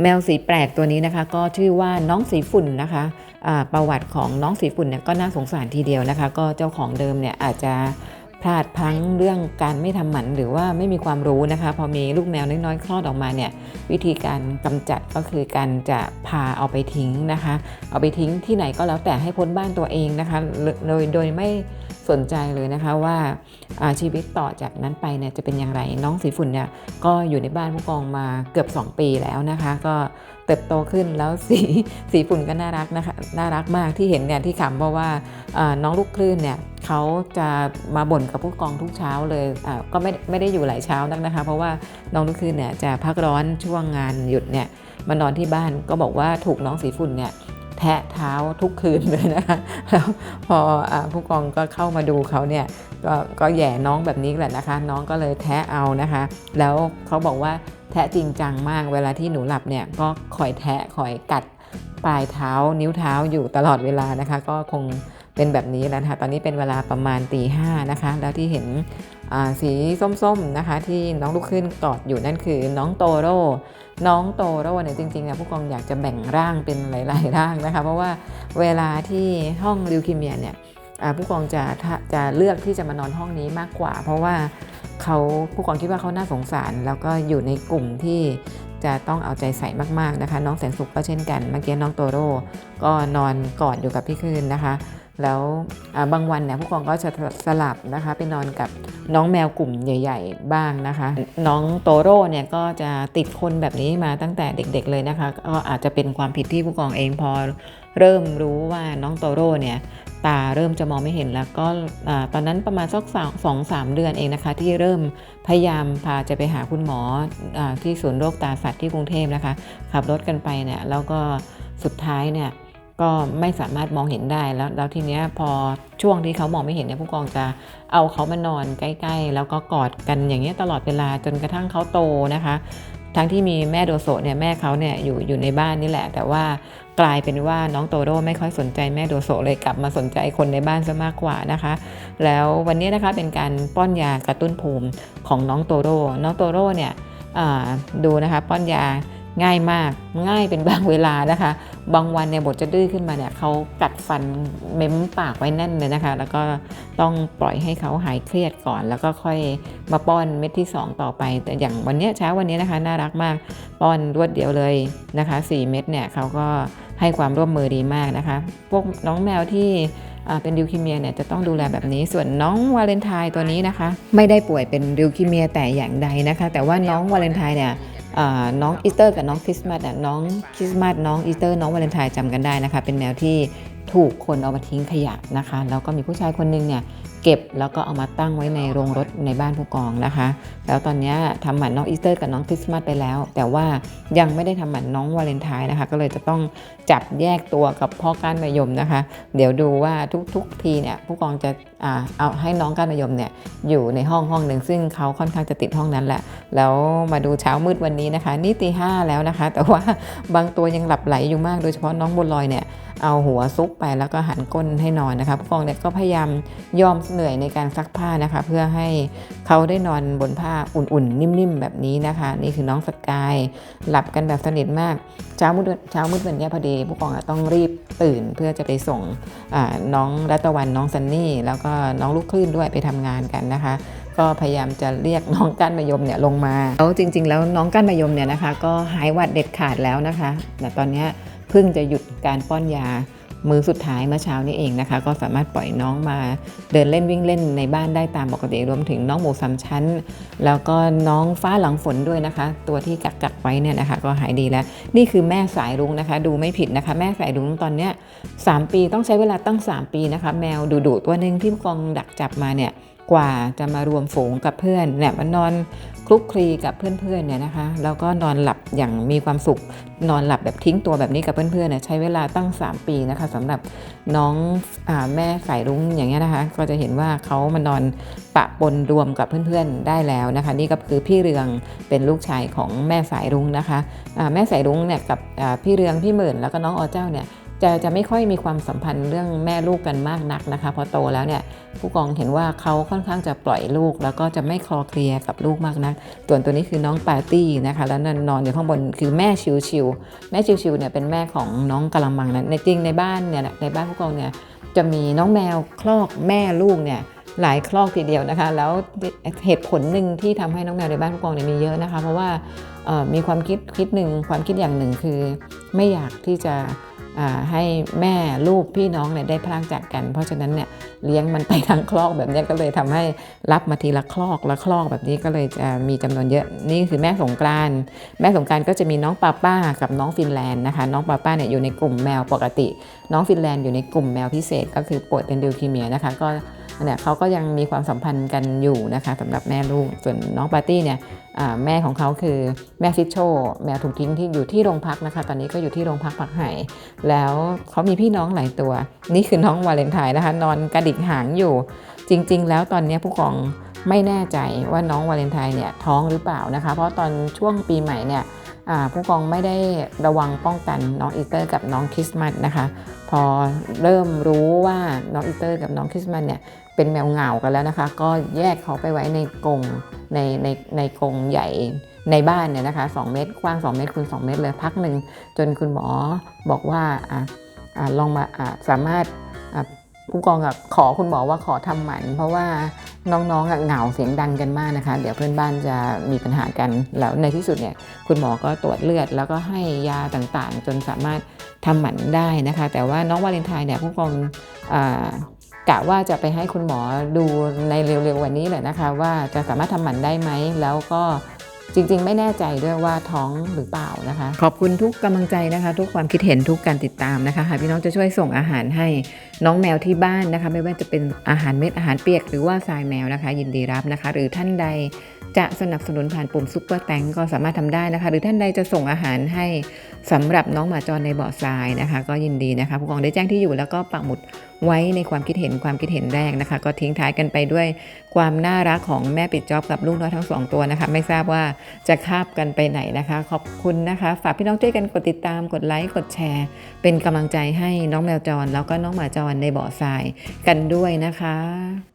แมวสีแปลกตัวนี้นะคะ ก็ชื่อว่าน้องสีฝุ่นนะคะะประวัติของน้องสีฝุ่นเนี่ยก็น่าสงสารทีเดียวนะคะ ก็เจ้าของเดิมเนี่ยอาจจะ พลาดพลั้งเรื่องการไม่ทำหมันหรือว่าไม่มีความรู้นะคะ พอมีลูกแมวน้อยๆคลอดออกมาเนี่ยวิธีการกำจัดก็คือการจะพาเอาไปทิ้งนะคะ เอาไปทิ้งที่ไหนก็แล้วแต่ให้พ้นบ้านตัวเองนะคะโดยโดยไม่สนใจเลยนะคะว่าชีวิตต่อจากนั้นไปเนี่ยจะเป็นอย่างไรน้องสีฝุ่นเนี่ยก็อยู่ในบ้านผู้กองมาเกือบ 2 ปีแล้วนะคะ ก็ ติบโตขึ้นแล้วสีสีฝุ่นก็น่ารักนะคะน่ารักมากที่เห็นเนี่ยที่ขำเพราะว่าน้องลูกคลื่นเนี่ยเขาจะมาบ่นกับผู้กองทุกเช้าเลยก็ไม่ไม่ได้อยู่หลายเช้านักนะคะ เพราะว่าน้องลูกคลื่นเนี่ยจะพักร้อนช่วงงานหยุดเนี่ยมานอนที่บ้านก็บอกว่าถูกน้องสีฝุ่นเนี่ย แทะเท้าทุกคืนเลยนะคะแล้วพออผู้กองก็เข้ามาดูเขาเนี่ยก็ก็แย่น้องแบบนี้แหละนะคะ น้องก็เลยแทะเอานะคะ แล้วเขาบอกว่าแทะจริงจังมากเวลาที่หนูหลับเนี่ยก็คอยแทะคอยกัดปลายเท้านิ้วเท้าอยู่ตลอดเวลานะคะ ก็คงเป็นแบบนี้แล้วนะคะตอนนี้เป็นเวลาประมาณตีห้านะคะ แล้วที่เห็น สีส้มๆนะคะ ที่น้องลูกขึ้นกอดอยู่นั่นคือน้องโตโร่น้องโตโร่เนี่ยจริงๆนี่ยผู้กองอยากจะแบ่งร่างเป็นหลาย ๆ ร่างนะคะ เพราะว่าเวลาที่ห้องลิวคิเมียเนี่ยผู้กองจะจะเลือกที่จะมานอนห้องนี้มากกว่า เพราะว่าเขาผู้กองคิดว่าเขาน่าสงสาร แล้วก็อยู่ในกลุ่มที่จะต้องเอาใจใส่มากๆนะคะ น้องแสนสุขก็เช่นกันเมื่อกี้น้องโตโร่ก็นอนกอดอยู่กับพี่คืนนะคะ แล้วบางวันเนี่ยผู้กองก็จะสลับนะคะไปนอนกับน้องแมวกลุ่มใหญ่ ๆ บ้างนะคะ น้องโตโร่เนี่ยก็จะติดคนแบบนี้มาตั้งแต่เด็กๆเลยนะคะก็อาจจะเป็นความผิดที่ผู้กองเองพอเริ่มรู้ว่าน้องโตโร่เนี่ยตาเริ่มจะมองไม่เห็นแล้วก็อตอนนั้นประมาณสักสองสามเดือนเองนะคะ ที่เริ่มพยายามพาจะไปหาคุณหมออที่ศูนย์โรคตาสัตว์ที่กรุงเทพนะคะ ขับรถกันไปเนี่ยแล้วก็สุดท้ายเนี่ย ก็ไม่สามารถมองเห็นได้แล้วแล้วทีเนี้ยพอช่วงที่เขามองไม่เห็นเนี่ยผู้กองจะเอาเขามานอนใกล้ ๆ แล้วก็กอดกันอย่างเงี้ยตลอดเวลาจนกระทั่งเขาโตนะคะ ทั้งที่มีแม่โดโซเนี่ยแม่เขาเนี่ยอยู่อยู่ในบ้านนี่แหละ แต่ว่ากลายเป็นว่าน้องโตโร่ไม่ค่อยสนใจแม่โดโซเลยกลับมาสนใจคนในบ้านซะมากกว่านะคะ แล้ววันนี้นะคะเป็นการป้อนยากระตุ้นภูมิของน้องโตโร่น้องโตโร่เนี่ยดูนะคะป้อนยา ง่ายมากง่ายเป็นบางเวลานะคะ บางวันเนี่ยบทจะดื้อขึ้นมาเนี่ยเขากัดฟันเม้มปากไว้แน่นเลยนะคะ แล้วก็ต้องปล่อยให้เขาหายเครียดก่อน แล้วก็ค่อยมาป้อนเม็ดที่ 2 ต่อไป แต่อย่างวันนี้เช้าวันนี้นะคะ น่ารักมากป้อนรวดเดียวเลยนะคะ 4 เม็ดเนี่ยเขาก็ให้ความร่วมมือดีมากนะคะ พวกน้องแมวที่เป็นดิวคิเมียเนี่ยจะต้องดูแลแบบนี้ ส่วนน้องวาเลนไทน์ตัวนี้นะคะ ไม่ได้ป่วยเป็นดิวคิเมียแต่อย่างใดนะคะ แต่ว่าน้องวาเลนไทน์เนี่ย น้องอีสเตอร์กับน้องคริสต์มาสน้องคริสต์มาสน้องอีสเตอร์น้องวาเลนไทน์จำกันได้นะคะ เป็นแมวที่ ถูกคนเอามาทิ้งขยะนะคะแล้วก็มีผู้ชายคนหนึงเนี่ยเก็บแล้วก็เอามาตั้งไว้ในโรงรถในบ้านผู้กองนะคะ แล้วตอนนี้ทำหมันน้องอีสเตอร์กับน้องคริสต์มาสไปแล้ว แต่ว่ายังไม่ได้ทำหมันน้องวาเลนไทน์นะคะ ก็เลยจะต้องจับแยกตัวกับพ่อก้านมะยมนะคะ เดี๋ยวดูว่าทุกๆทีเนี่ยผู้กองจะอาเอาให้น้องก้านมะยมเนี่ยอยู่ในห้องห้องหนึ่งซึ่งเขาค่อนข้างจะติดห้องนั้นแหละ แล้วมาดูเช้ามืดวันนี้นะคะ นี่ตีห้าแล้วนะคะ แต่ว่าบางตัวยังหลับไหลอยู่มากโดยเฉพาะน้องบัวลอยเนี่ย เอาหัวซุกไปแล้วก็หันก้นให้นอนนะคะผู้กองเนี่ยก็พยายามยอมเหนื่อยในการซักผ้านะคะ เพื่อให้เขาได้นอนบนผ้าอุ่นๆ นิ่มๆ แบบนี้นะคะ นี่คือน้องสกายหลับกันแบบสนิทมากเช้ามืดเช้ามืดวันนี้พอดีผู้กองต้องรีบตื่นเพื่อจะไปส่งน้องรัตวันน้องซันนี่ แล้วก็น้องลูกคลื่นด้วยไปทำงานกันนะคะ ก็พยายามจะเรียกน้องก้านมะยมเนี่ยลงมาแล้วจริง ๆ แล้วน้องก้านมะยมเนี่ยนะคะ ก็หายหวัดเด็ดขาดแล้วนะคะแต่ตอนนี้ เพิ่งจะหยุดการป้อนยามือสุดท้ายเมื่อเช้านี้เองนะคะ ก็สามารถปล่อยน้องมาเดินเล่นวิ่งเล่นในบ้านได้ตามปกติรวมถึงน้องหมูสามชั้น แล้วก็น้องฟ้าหลังฝนด้วยนะคะ ตัวที่กักกักไว้เนี่ยนะคะ ก็หายดีแล้ว นี่คือแม่สายรุ้งนะคะ ดูไม่ผิดนะคะ แม่สายรุ้งตอนเนี้ยสามปีต้องใช้เวลาตั้ง 3 ปีนะคะ แมวดุๆตัวหนึ่งที่กองดักจับมาเนี่ยกว่าจะมารวมฝูงกับเพื่อนเนี่ยมันนอนคลุกคลีกับเพื่อนๆเนี่ยนะคะแล้วก็นอนหลับอย่างมีความสุข นอนหลับแบบทิ้งตัวแบบนี้กับเพื่อนๆเนี่ยใช้เวลาตั้ง 3 ปีนะคะสำหรับน้องอแม่สายรุ้งอย่างเงี้ยนะคะ ก็จะเห็นว่าเขามานอนปะปนรวมกับเพื่อนๆได้แล้วนะคะ นี่ก็คือพี่เรืองเป็นลูกชายของแม่สายรุ้งนะคะอ่าแม่สายรุ้งเนี่ยกับพี่เรืองพี่หมื่นแล้วก็น้องออเจ้าเนี่ย จะจะไม่ค่อยมีความสัมพันธ์เรื่องแม่ลูกกันมากนักนะคะ พอโตแล้วเนี่ยผู้กองเห็นว่าเขาค่อนข้างจะปล่อยลูก แล้วก็จะไม่คลอเคลียกับลูกมากนักส่วนตัวนี้คือน้องปาร์ตี้นะคะแล้วนอนอยู่ข้างบนคือแม่ชิวชิวๆแม่ชิวชิวๆเนี่ยเป็นแม่ของน้องกะละมังนะในจริงในบ้านเนี่ยในบ้านผู้กองเนี่ยจะมีน้องแมวคลอกแม่ลูกเนี่ยหลายคลอกทีเดียวนะคะ แล้วเหตุผลหนึ่งที่ทำให้น้องแมวในบ้านผู้กองเนี่ยมีเยอะนะคะ เพราะว่ามีความคิดคิดหนึ่งความคิดอย่างหนึ่งคือ ไม่อยากที่จะ ให้แม่ลูกพี่น้องเนี่ยได้พลากจากกัน เพราะฉะนั้นเนี่ยเลี้ยงมันไปทางคลอกแบบนี้ก็เลยทำให้รับมาทีละคลอกละคลอกแบบนี้ก็เลยจะมีจำนวนเยอะนี่คือแม่สงกรานแม่สงกรานก็จะมีน้องป้าป้ากับน้องฟินแลนด์นะคะ น้องป้าป้าเนี่ยอยู่ในกลุ่มแมวปกติ น้องฟินแลนด์อยู่ในกลุ่มแมวพิเศษ ก็คือป่วยเป็นดิวคีเมียนะคะก็ เนี่ยเขาก็ยังมีความสัมพันธ์กันอยู่นะคะสำหรับแม่ลูก ส่วนน้องปาร์ตี้เนี่ยแม่ของเขาคือแม่ฟิชโชแมวถูกทิ้งที่อยู่ที่โรงพักนะคะ ตอนนี้ก็อยู่ที่โรงพักปักไห่แล้วเขามีพี่น้องหลายตัว นี่คือน้องวาเลนไทน์นะคะ นอนกระดิกหางอยู่ จริง ๆ แล้วตอนนี้ผู้กองไม่แน่ใจว่าน้องวาเลนไทน์เนี่ยท้องหรือเปล่านะคะ เพราะตอนช่วงปีใหม่เนี่ย ผู้กองไม่ได้ระวังป้องกันน้องอีเตอร์กับน้องคริสต์มาสนะคะ พอเริ่มรู้ว่าน้องอีเตอร์กับน้องคริสต์มาสเนี่ยเป็นแมวเหงากันแล้วนะคะ ก็แยกเขาไปไว้ในกรงในในในกรงใหญ่ในบ้านเนี่ยนะคะ2เมตรกว้าง 2 เมตรคูณ2เมตรเลยพักหนึ่งจนคุณหมอบอกว่าอะอะลองมาอะสามารถ ผู้กองอะขอคุณหมอว่าขอทำหมัน เพราะว่าน้องๆอะเหงาเสียงดังกันมากนะคะ เดี๋ยวเพื่อนบ้านจะมีปัญหากันแล้วในที่สุดเนี่ยคุณหมอก็ตรวจเลือด แล้วก็ให้ยาต่างๆ จนสามารถทำหมันได้นะคะ แต่ว่าน้องวาเลนไทน์เนี่ยผู้กองอกะว่าจะไปให้คุณหมอดูในเร็วๆวันนี้แหละนะคะ ว่าจะสามารถทำหมันได้ไหมแล้วก็ จริง ๆ ไม่แน่ใจด้วยว่าท้องหรือเปล่านะคะ ขอบคุณทุกกำลังใจนะคะ ทุกความคิดเห็นทุกการติดตามนะคะหากพี่น้องจะช่วยส่งอาหารให้น้องแมวที่บ้านนะคะ ไม่ว่าจะเป็นอาหารเม็ดอาหารเปียกหรือว่าทรายแมวนะคะ ยินดีรับนะคะ หรือท่านใด จะสนับสนุนผ่านปุ่มซุปเปอร์แตงก็สามารถทำได้นะคะ หรือท่านใดจะส่งอาหารให้สำหรับน้องหมาจรในเบาะทรายนะคะ ก็ยินดีนะคะผู้กองได้แจ้งที่อยู่แล้วก็ปักหมุดไว้ในความคิดเห็นความคิดเห็นแรกนะคะ ก็ทิ้งท้ายกันไปด้วยความน่ารักของแม่ปิดจอบกับลูกน้อยทั้งสองตัวนะคะ ไม่ทราบว่าจะคาบกันไปไหนนะคะ ขอบคุณนะคะ ฝากพี่น้องช่วยกันกดติดตามกดไลค์กดแชร์ เป็นกำลังใจให้น้องแมวจร แล้วก็น้องหมาจรในเบาะทรายกันด้วยนะคะ